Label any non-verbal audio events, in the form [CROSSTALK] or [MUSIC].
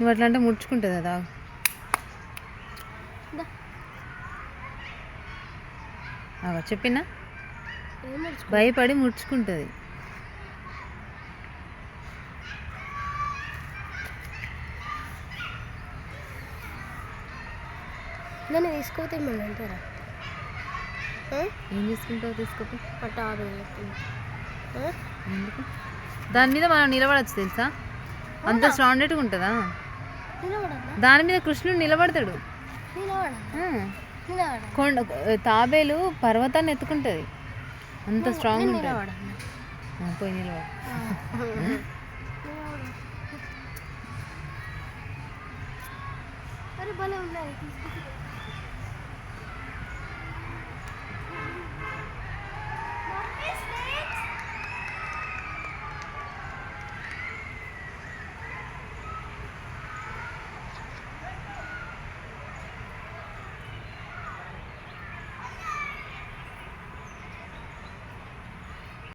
నువ్వు అట్లా అంటే ముడుచుకుంటుంది కదా. అవ చెప్పినా? భయపడి ముడుచుకుంటుంది. దాన్ని తీసుకోతే మన అంటారా? ఏం చెప్తుంది? ఆ? ఎందుకు? దాని మీద మనం నిలబడచ్చు తెలుసా? అంత స్ట్రాండెడ్గా ఉంటుందా? దాని మీద కృష్ణుడు నిలబడతాడు. కొండ తాబేలు పర్వతాన్ని ఎత్తుకుంటుంది. అంత స్ట్రాంగ్ ఉంటుంది. పోయి నిలబడు. [LAUGHS] అరే భలే